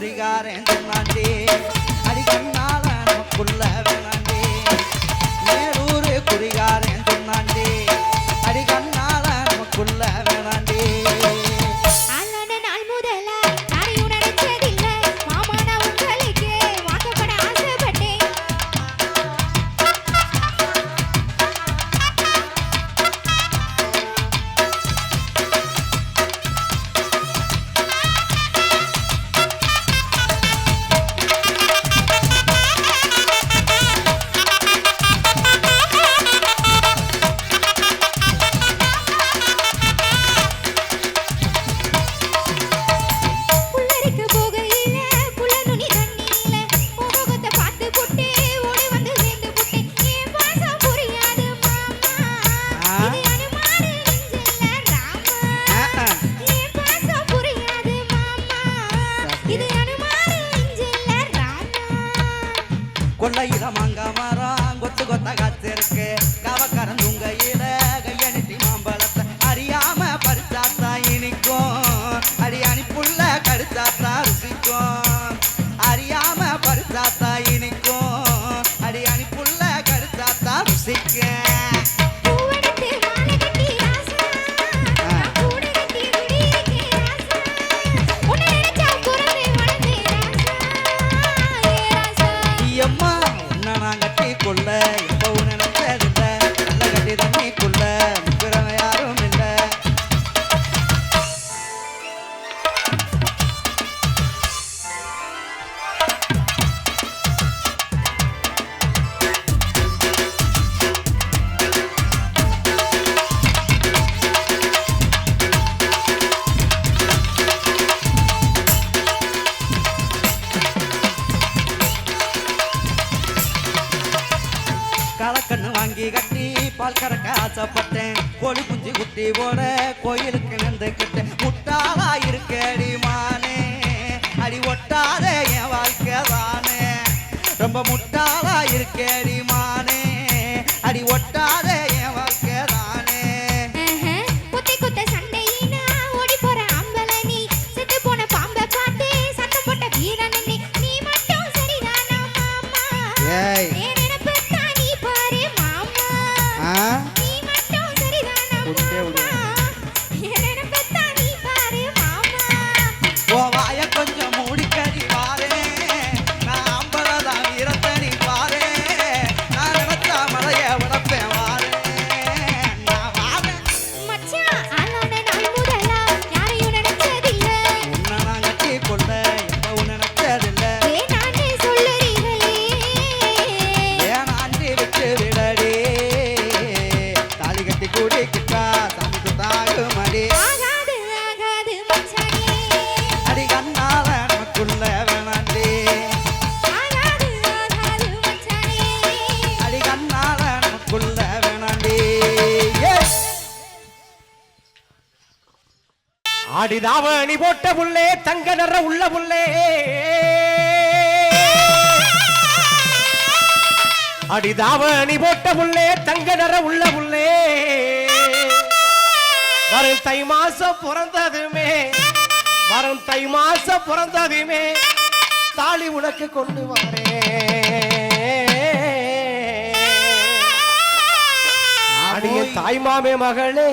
Urigar my Mandi, அடி ஒட்டா முட்டை உள்ளே தங்க நிற உள்ள உள்ளே அடிதாவணி போட்ட உள்ளே தங்க நிற உள்ள உள்ளே வரும் தை மாசம் பிறந்ததுமே வரும் தை மாசம் பிறந்ததுமே தாலி உனக்கு கொண்டு வரேன் அடிய தாய்மாமே மகளே.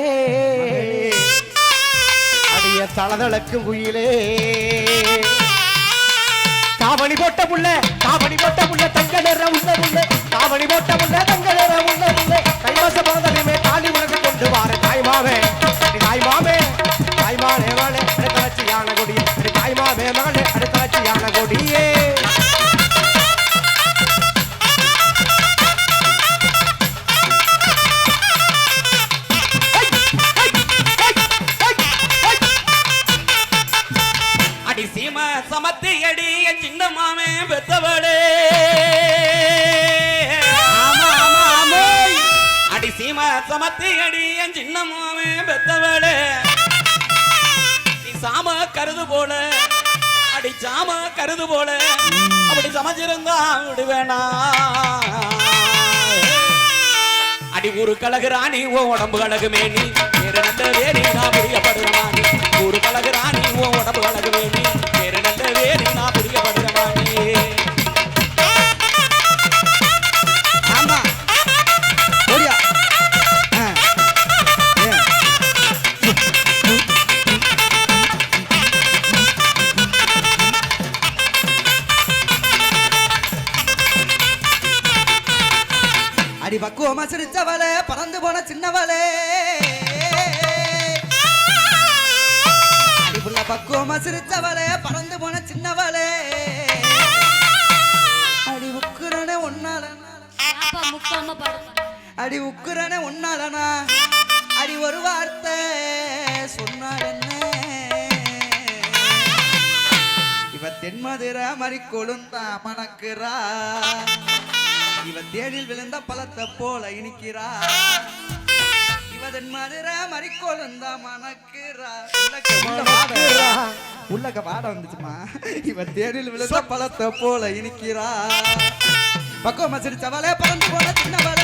நீய தளதளக்கும் குயிலே. தாவணி போட்ட புள்ள தாவணி போட்ட புள்ள தங்க நிற உள்ள புள்ள தாவணி போட்ட புள்ள தங்க நிற உள்ள புள்ள கைவசம் அடிச்சாமா கருது போல அப்படி சமைச்சிருந்தா விடுவேனா அடி ஊரு கழகு ராணி ஓ உடம்பு கழகு மேனி. வேறு நல்ல வேணி நான் புரியப்படுவானி ஊரு கழகு ஓ உடம்பு கழகு மேனி. அடி பக்குவமா சிரிச்சவளே பறந்து போன சின்னவளே. அடி புள்ள பக்குவமா சிரிச்சவளே பறந்து போன சின்னவளே. அடி உக்குறனே பாடுவான் அடி உக்குறனே ஒன்னாலனா அடி ஒரு வார்த்தை சொன்னார் என்ன? இவ தென்மதுர மறி கொழுந்தா மணக்குறா. இவ தேனில் விழுந்த பழத்தை போல இனிக்கிறா இவ தென்மதுர மறி கொழுந்தா மணக்குறா உள்ளக்க வாட. வாட வந்துச்சுமா? இவ தேனில் விழுந்த பழத்தை போல இனிக்கிறா பக்குவமா சிரிச்சவளே பறந்து போன சின்னவளே.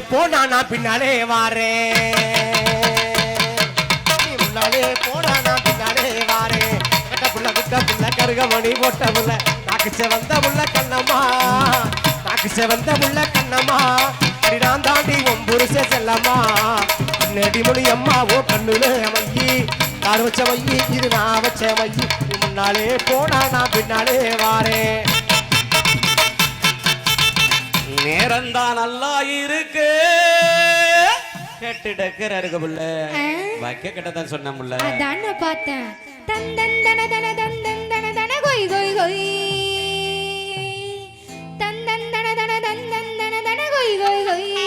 போனா நான் பின்னாலே வாரே. நீ முன்னாலே போனா நான் பின்னாலே வாரே. கட்ட புள்ள குட்ட புள்ள கருக மணி போட்ட புள்ள. நாக்கு செவந்த புள்ள கண்ணம்மா. நாக்கு செவந்த புள்ள கண்ணம்மா. அடி நான் தாண்டி உன் செல்லம்மா. நெடி மொழி அம்மா ஓ கண்ணுல மையி கார் வச்ச மையி இது நான் வச்ச மையி. முன்னாலே போனா நான் பின்னாலே வாரேன் நேரம்தான் நல்லா இருக்கு. கேட்டு டக்கர் இருக்கு புள்ள? வைக்க கிட்டதான் சொன்ன முல்ல. அதான் பார்த்தேன். தன் தன் தன தன தன் தன் தன தன கொய் கொய் கொய். தன் தன் தன தன தன் தன் தன தன கொய் கொய் கொய்.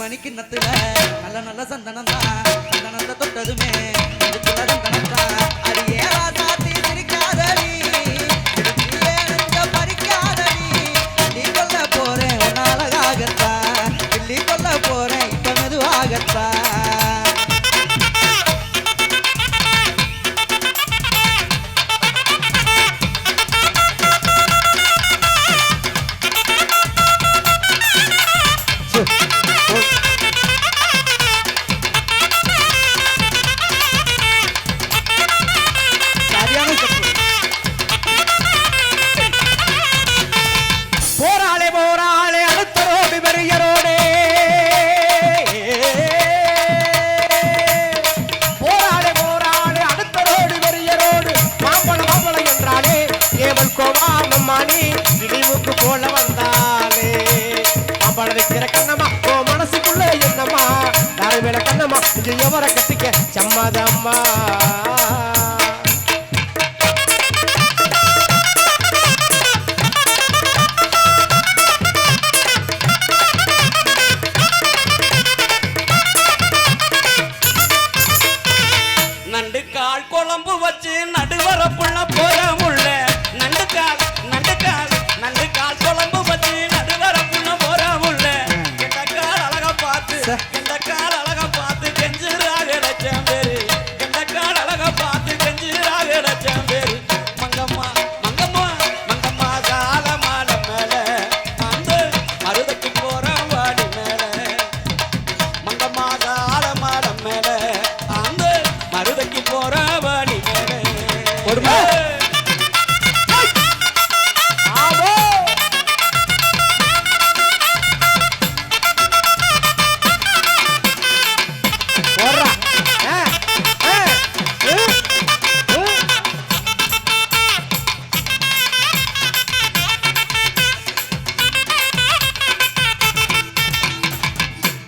மணிக்கு நத்துல நல்ல நல்ல சந்தனம் தான் நல்ல நல்ல தொட்டதுமே. இதுக்குள்ள கணக்கு இது எவரை கட்டிக்க? சம்மதம்மா.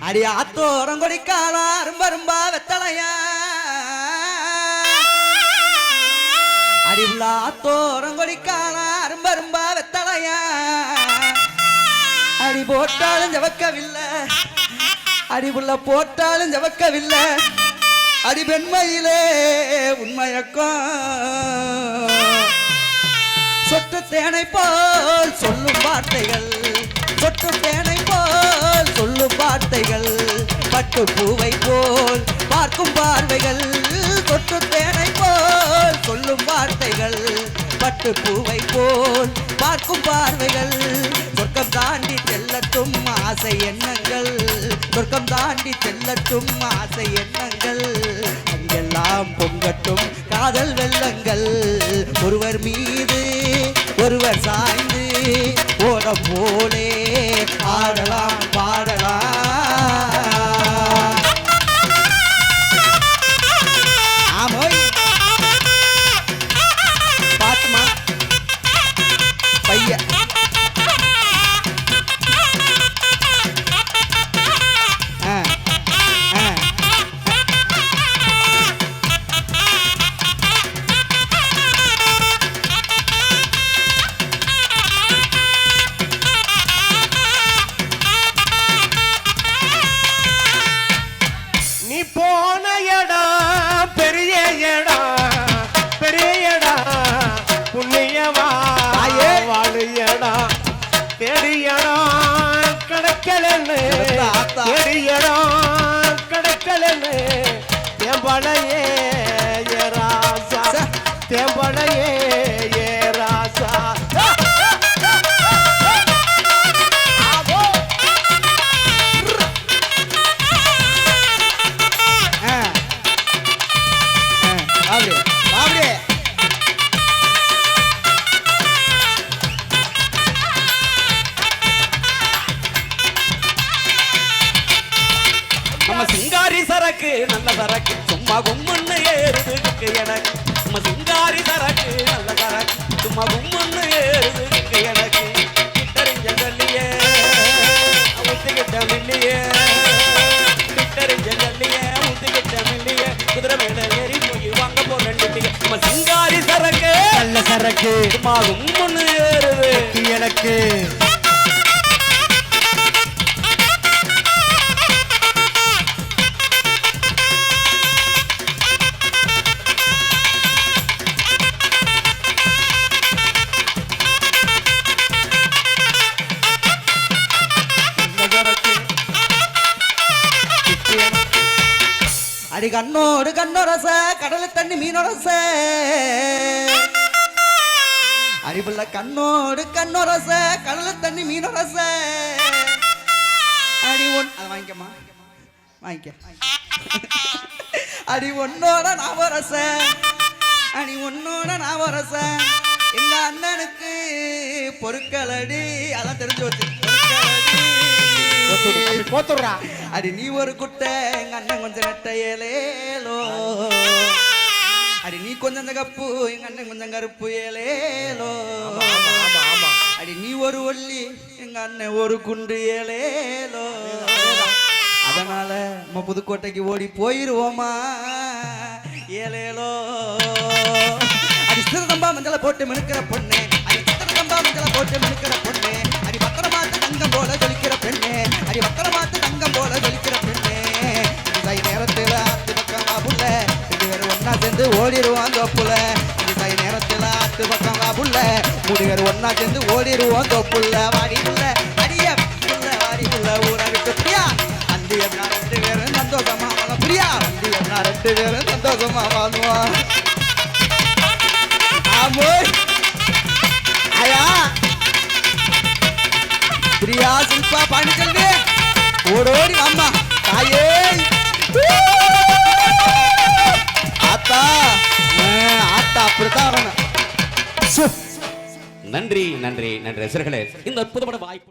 அடியா தோரம் கொடிக்காலா ரொம்ப ரொம்ப வெத்தலையா? அடிவுலா தோரம் கொடிக்காலா ரொம்ப ரொம்ப வெத்தலையா? அடி போட்டாலும் ஜவக்கவில்லை. அடிவுள்ள போட்டாலும் ஜவக்கவில்லை. அடி பெண்மையிலே உண்மையக்கம் சொட்டு தேனை போல் சொல்லும் வார்த்தைகள் சொட்டு தேனை வரும் வார்த்தைகள் பட்டு பூவை போல் பார்க்கும் பார்வைகள் தொட்டு தேனை போல் சொல்லும் வார்த்தைகள் பட்டு பூவை போல் பார்க்கும் பார்வைகள். சொர்க்கம் தாண்டி செல்லட்டும் ஆசை எண்ணங்கள் சொர்க்கம் தாண்டி செல்லட்டும் ஆசை எண்ணங்கள். எல்லாம் பொங்கட்டும். காதல் வெள்ளங்கள். ஒருவர் மீது ஒருவர் சாய்ந்து ஓடம் போலே ஆடலாம் பாடலாம். எரியரா கடக்கலன்னு தேம்பளையே தேம்பளையே ஏறுதுக்கு எனக்கு சும்மா சிங்காரி சரக்கு நல்ல சரக்கு. சும்மா கும்மன்னு ஏறுதுக்கு எனக்கு கிட்டறிஞ்ச சொல்லியே ஊத்துக்கிட்ட மில்லியே. கிட்டறிஞ்ச சொல்லியே ஊத்துக்கிட்ட மில்லியே. குதிரை மேல ஏறி போய் வாங்க போறேன் சும்மா சிங்காரி சரக்கு நல்ல சரக்கு. சும்மா கும்மன்னு ஏறுது. எனக்கு அடி கண்ணோடு கண்ணொரச கடலை தண்ணி மீனொரச. அடிபுள்ள கண்ணோடு கண்ணொரச கடலை தண்ணி மீனொரச. அடி ஒன் அதை வாங்கிக்கம்மா. வாங்கிக்க. அடி ஒன்னோட நாவரச. அடி ஒன்னோட நாவரச. எங்க அண்ணனுக்கு பொருட்களடி அதான் தெரிஞ்சு வச்சு போத்துடுறா. அடி நீ ஒரு குட்டை எங்க அண்ணன் கொஞ்சம் நெட்ட ஏலேலோ அடி நீ கொஞ்சம் கப்பு எங்க அண்ணன் கொஞ்சம் கருப்பு ஏலேலோ அடி நீ ஒரு ஒல்லி எங்க அண்ணன் ஒரு குண்டு ஏலேலோ அதனால நம்ம புதுக்கோட்டைக்கு ஓடி போயிருவோமா? ஏலேலோ அடி சிறுதம்பா மஞ்சளை போட்டு மினுக்கிற பொண்ணு. அடி சிறுதம்பா மஞ்சளை போட்டு மினுக்கிற பொண்ணு. அடி பத்திரமாத்து தங்கம் போல ஜொலிக்கிற பெண்ணே அடி பத்திரமாத்து தங்கம் போல ஜொலிக்கிற பெண்ணே. இசை நேரத்துல ஆத்து பக்கம் புள்ள ரெண்டு பேரும் ஒன்னா சேர்ந்து ஓடிடுவோம் தொப்புல. இசை நேரத்துல ஆத்து பக்கம் புள்ள மூணு பேர் ஒன்னா சேர்ந்து ஓடிடுவோம் தொப்புள்ள வாடி புள்ள அடிய புள்ள வாடி புள்ள ஊரை விட்டு பிரியா. அந்தி ரெண்டு பேரும் சந்தோஷமா வாழ பிரியா. அந்தி என்ன ரெண்டு பேரும் சந்தோஷமா வாழ்வோம். பிரியா சில்பா பாண்டிச்செல்வி ஓடோடி அம்மா தாயே. ஆத்தா ஆ, ஆத்தா அப்படித்தான் நன்றி நன்றி நன்றி. ரசிகர்களே இந்த அற்புதமான வாய்ப்பு.